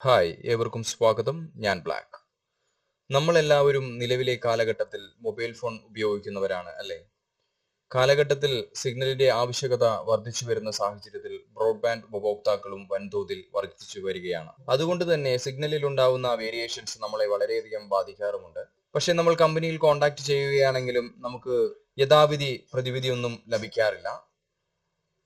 Hi ഏവർക്കും സ്വാഗതം. ഞാൻ ബ്ലാക്ക്. നമ്മളെല്ലാവരും നിലവിലെ കാലഘട്ടത്തിൽ മൊബൈൽ ഫോൺ ഉപയോഗിക്കുന്നവരാണ് അല്ലേ? കാലഘട്ടത്തിൽ സിഗ്നലിന്റെ ആവശ്യകത വർദ്ധിച്ചു വരുന്ന സാഹചര്യത്തിൽ ബ്രോഡ്ബാൻഡ് ഉപഭോക്താക്കളും വൻതോതിൽ വർദ്ധിച്ചു വരികയാണ്. അതുകൊണ്ട് തന്നെ സിഗ്നലിൽ ഉണ്ടാവുന്ന വേരിയേഷൻസ് നമ്മളെ വളരെയധികം ബാധിക്കാറുമുണ്ട്. പക്ഷെ നമ്മൾ കമ്പനിയിൽ കോൺടാക്ട് ചെയ്യുകയാണെങ്കിലും നമുക്ക് യഥാവിധി പ്രതിവിധിയൊന്നും ലഭിക്കാറില്ല.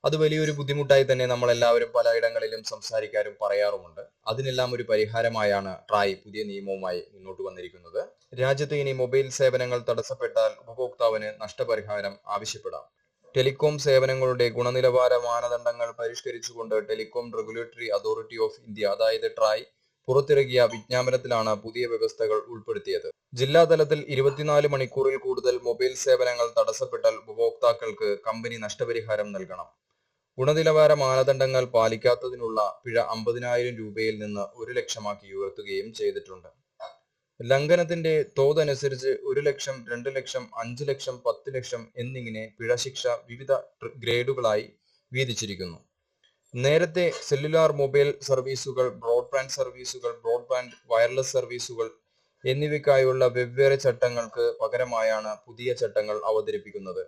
അത് വലിയൊരു ബുദ്ധിമുട്ടായി തന്നെ നമ്മളെല്ലാവരും പലയിടങ്ങളിലും സംസാരിക്കാനും പറയാറുമുണ്ട്. അതിനെല്ലാം ഒരു പരിഹാരമായാണ് ട്രായ് പുതിയ നിയമവുമായി മുന്നോട്ട് വന്നിരിക്കുന്നത്. രാജ്യത്ത് ഇനി മൊബൈൽ സേവനങ്ങൾ തടസ്സപ്പെട്ടാൽ ഉപഭോക്താവിന് നഷ്ടപരിഹാരം ആവശ്യപ്പെടാം. ടെലികോം സേവനങ്ങളുടെ ഗുണനിലവാര മാനദണ്ഡങ്ങൾ പരിഷ്കരിച്ചുകൊണ്ട് telecom regulatory authority of India അതായത് ട്രായ് പുറത്തിറക്കിയ വിജ്ഞാപനത്തിലാണ് പുതിയ വ്യവസ്ഥകൾ ഉൾപ്പെടുത്തിയത്. ജില്ലാതലത്തിൽ ഇരുപത്തിനാല് മണിക്കൂറിൽ കൂടുതൽ മൊബൈൽ സേവനങ്ങൾ തടസ്സപ്പെട്ടാൽ ഉപഭോക്താക്കൾക്ക് കമ്പനി നഷ്ടപരിഹാരം നൽകണം. ഗുണനിലവാര മാനദണ്ഡങ്ങൾ പാലിക്കാത്തതിനുള്ള പിഴ അമ്പതിനായിരം രൂപയിൽ നിന്ന് ഒരു ലക്ഷമാക്കി ഉയർത്തുകയും ചെയ്തിട്ടുണ്ട്. ലംഘനത്തിന്റെ തോതനുസരിച്ച് ഒരു ലക്ഷം രണ്ട് ലക്ഷം അഞ്ച് ലക്ഷം പത്ത് ലക്ഷം എന്നിങ്ങനെ പിഴ ശിക്ഷ വിവിധ ഗ്രേഡുകളായി വീതിച്ചിരിക്കുന്നു. നേരത്തെ സെല്ലുലാർ മൊബൈൽ സർവീസുകൾ ബ്രോഡ്ബാൻഡ് സർവീസുകൾ ബ്രോഡ്ബാൻഡ് വയർലെസ് സർവീസുകൾ എന്നിവയ്ക്കായുള്ള വെവ്വേറെ ചട്ടങ്ങൾക്ക് പകരമായാണ് പുതിയ ചട്ടങ്ങൾ അവതരിപ്പിക്കുന്നത്.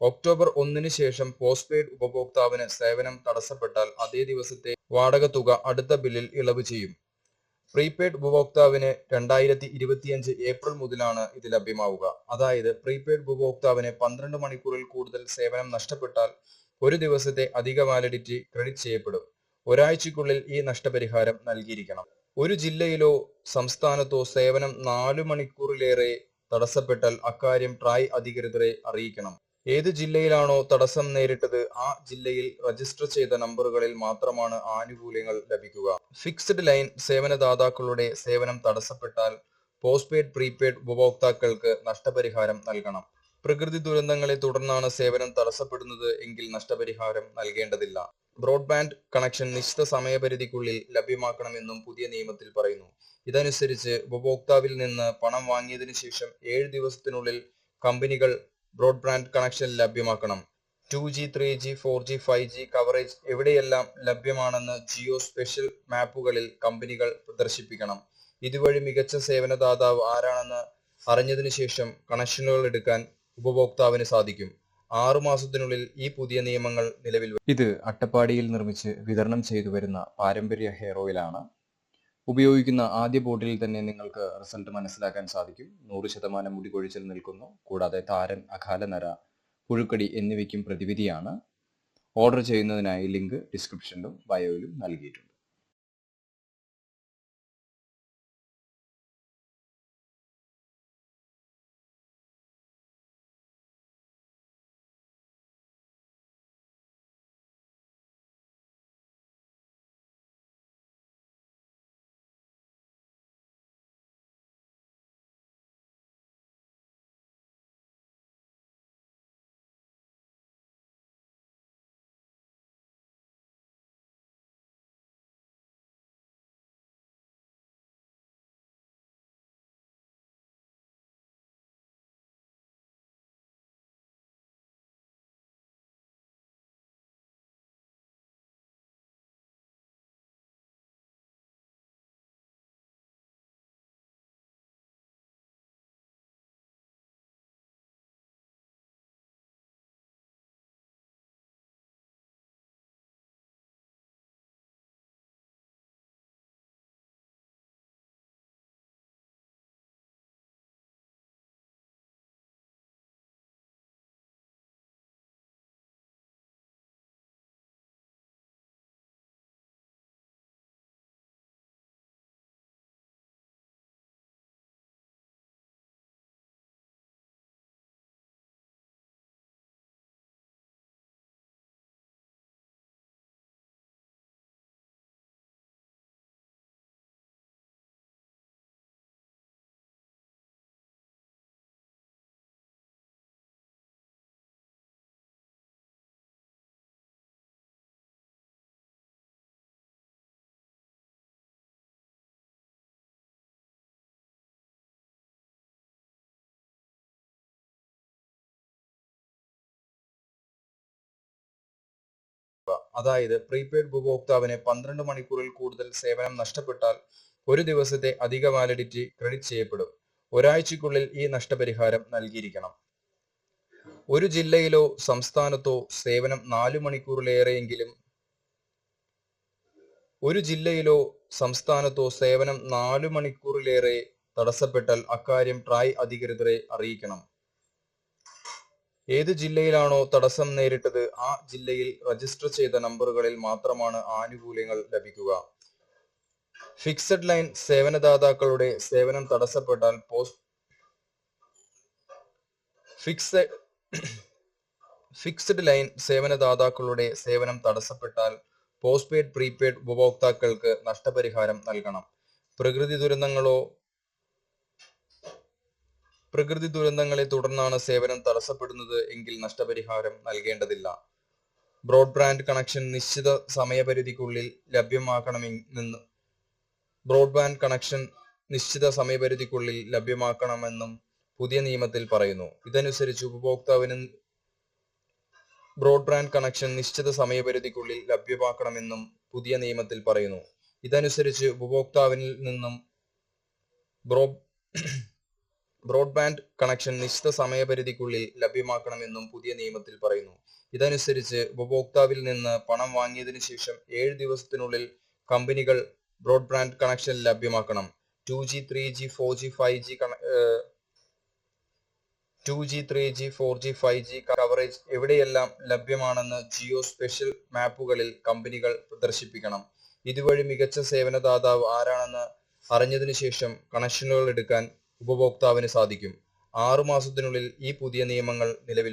ഒക്ടോബർ ഒന്നിന് ശേഷം പോസ്റ്റ് പെയ്ഡ് ഉപഭോക്താവിന് സേവനം തടസ്സപ്പെട്ടാൽ അതേ ദിവസത്തെ വാടക തുക അടുത്ത ബില്ലിൽ ഇളവ് ചെയ്യും. പ്രീപെയ്ഡ് ഉപഭോക്താവിന് രണ്ടായിരത്തി ഇരുപത്തിയഞ്ച് ഏപ്രിൽ മുതലാണ് ഇത് ലഭ്യമാവുക. അതായത് പ്രീപെയ്ഡ് ഉപഭോക്താവിന് പന്ത്രണ്ട് മണിക്കൂറിൽ കൂടുതൽ സേവനം നഷ്ടപ്പെട്ടാൽ ഒരു ദിവസത്തെ അധിക വാലിഡിറ്റി ക്രെഡിറ്റ് ചെയ്യപ്പെടും. ഒരാഴ്ചക്കുള്ളിൽ ഈ നഷ്ടപരിഹാരം നൽകിയിരിക്കണം. ഒരു ജില്ലയിലോ സംസ്ഥാനത്തോ സേവനം നാലു മണിക്കൂറിലേറെ തടസ്സപ്പെട്ടാൽ അക്കാര്യം ട്രായ് അധികൃതരെ അറിയിക്കണം. ഏത് ജില്ലയിലാണോ തടസ്സം നേരിട്ടത് ആ ജില്ലയിൽ രജിസ്റ്റർ ചെയ്ത നമ്പറുകളിൽ മാത്രമാണ് ആനുകൂല്യങ്ങൾ ലഭിക്കുക. ഫിക്സ്ഡ് ലൈൻ സേവനദാതാക്കളുടെ സേവനം തടസ്സപ്പെട്ടാൽ പോസ്റ്റ് പെയ്ഡ് പ്രീപെയ്ഡ് ഉപഭോക്താക്കൾക്ക് നഷ്ടപരിഹാരം നൽകണം. പ്രകൃതി ദുരന്തങ്ങളെ തുടർന്നാണ് സേവനം തടസ്സപ്പെടുന്നത് എങ്കിൽ നഷ്ടപരിഹാരം നൽകേണ്ടതില്ല. ബ്രോഡ്ബാൻഡ് കണക്ഷൻ നിശ്ചിത സമയപരിധിക്കുള്ളിൽ ലഭ്യമാക്കണമെന്നും പുതിയ നിയമത്തിൽ പറയുന്നു. ഇതനുസരിച്ച് ഉപഭോക്താവിൽ നിന്ന് പണം വാങ്ങിയതിനു ശേഷം ഏഴ് ദിവസത്തിനുള്ളിൽ കമ്പനികൾ ബ്രോഡ്ബാൻഡ് കണക്ഷൻ ലഭ്യമാക്കണം. Two G three G four G five G coverage എവിടെയെല്ലാം ലഭ്യമാണെന്ന് ജിയോ സ്പെഷ്യൽ മാപ്പുകളിൽ കമ്പനികൾ പ്രദർശിപ്പിക്കണം. ഇതുവഴി മികച്ച സേവനദാതാവ് ആരാണെന്ന് അറിഞ്ഞതിനു ശേഷം കണക്ഷനുകൾ എടുക്കാൻ ഉപഭോക്താവിന് സാധിക്കും. ആറു മാസത്തിനുള്ളിൽ ഈ പുതിയ നിയമങ്ങൾ നിലവിൽ. ഇത് അട്ടപ്പാടിയിൽ നിർമ്മിച്ച് വിതരണം ചെയ്തു വരുന്ന പാരമ്പര്യ ഹെയർ ഓയിലാണ്. ഉപയോഗിക്കുന്ന ആദ്യ ബോട്ടിൽ തന്നെ നിങ്ങൾക്ക് റിസൾട്ട് മനസ്സിലാക്കാൻ സാധിക്കും. നൂറ് ശതമാനം മുടി കൊഴിച്ചിൽ നിൽക്കുന്നു. കൂടാതെ താരൻ അകാലനര പുഴുക്കടി എന്നിവയ്ക്കും പ്രതിവിധിയാണ്. ഓർഡർ ചെയ്യുന്നതിനായി ലിങ്ക് ഡിസ്ക്രിപ്ഷനിലും ബയോയിലും നൽകിയിട്ടുണ്ട്. അതായത് പ്രീപെയ്ഡ് ഉപഭോക്താവിന് പന്ത്രണ്ട് മണിക്കൂറിൽ കൂടുതൽ സേവനം നഷ്ടപ്പെട്ടാൽ ഒരു ദിവസത്തെ അധിക വാലിഡിറ്റി ക്രെഡിറ്റ് ചെയ്യപ്പെടും. ഒരാഴ്ചക്കുള്ളിൽ ഈ നഷ്ടപരിഹാരം നൽകിയിരിക്കണം. ഒരു ജില്ലയിലോ സംസ്ഥാനത്തോ സേവനം നാലു മണിക്കൂറിലേറെയെങ്കിലും ഒരു ജില്ലയിലോ സംസ്ഥാനത്തോ സേവനം നാലു മണിക്കൂറിലേറെ തടസ്സപ്പെട്ടാൽ അക്കാര്യം ട്രായ് അധികൃതരെ അറിയിക്കണം. ഏത് ജില്ലയിലാണോ തടസ്സം നേരിട്ടത് ആ ജില്ലയിൽ രജിസ്റ്റർ ചെയ്ത നമ്പറുകളിൽ മാത്രമാണ് ആനുകൂല്യങ്ങൾ ലഭിക്കുക. ഫിക്സഡ് ലൈൻ സേവനദാതാക്കളുടെ സേവനം തടസ്സപ്പെട്ടാൽ പോസ്റ്റ് ഫിക്സ് ഫിക്സഡ് ലൈൻ സേവനദാതാക്കളുടെ സേവനം തടസ്സപ്പെട്ടാൽ പോസ്റ്റ് പെയ്ഡ് പ്രീപെയ്ഡ് ഉപഭോക്താക്കൾക്ക് നഷ്ടപരിഹാരം നൽകണം. പ്രകൃതി ദുരന്തങ്ങളോ പ്രകൃതി ദുരന്തങ്ങളെ തുടർന്നാണ് സേവനം തടസ്സപ്പെടുന്നത് എങ്കിൽ നഷ്ടപരിഹാരം നൽകേണ്ടതില്ല. ബ്രോഡ്ബാൻഡ് കണക്ഷൻ നിശ്ചിത സമയപരിധിക്കുള്ളിൽ ലഭ്യമാക്കണമെന്ന് ബ്രോഡ്ബാൻഡ് കണക്ഷൻ നിശ്ചിത സമയപരിധിക്കുള്ളിൽ ലഭ്യമാക്കണമെന്നും പുതിയ നിയമത്തിൽ പറയുന്നു. ഇതനുസരിച്ച് ഉപഭോക്താവിന് ബ്രോഡ്ബാൻഡ് കണക്ഷൻ നിശ്ചിത സമയപരിധിക്കുള്ളിൽ ലഭ്യമാക്കണമെന്നും പുതിയ നിയമത്തിൽ പറയുന്നു. ഇതനുസരിച്ച് ഉപഭോക്താവിൽ നിന്നും ബ്രോ ബ്രോഡ്ബാൻഡ് കണക്ഷൻ നിശ്ചിത സമയപരിധിക്കുള്ളിൽ ലഭ്യമാക്കണമെന്നും പുതിയ നിയമത്തിൽ പറയുന്നു. ഇതനുസരിച്ച് ഉപഭോക്താവിൽ നിന്ന് പണം വാങ്ങിയതിനു ശേഷം ഏഴ് ദിവസത്തിനുള്ളിൽ കമ്പനികൾ ബ്രോഡ്ബാൻഡ് കണക്ഷൻ ലഭ്യമാക്കണം. Two G three G four G five G two G three G four G five G coverage എവിടെയെല്ലാം ലഭ്യമാണെന്ന് ജിയോ സ്പെഷ്യൽ മാപ്പുകളിൽ കമ്പനികൾ പ്രദർശിപ്പിക്കണം. ഇതുവഴി മികച്ച സേവനദാതാവ് ആരാണെന്ന് അറിഞ്ഞതിനു ശേഷം കണക്ഷനുകൾ എടുക്കാൻ ഉപഭോക്താവിന് സാധിക്കും. ആറു മാസത്തിനുള്ളിൽ ഈ പുതിയ നിയമങ്ങൾ നിലവിൽ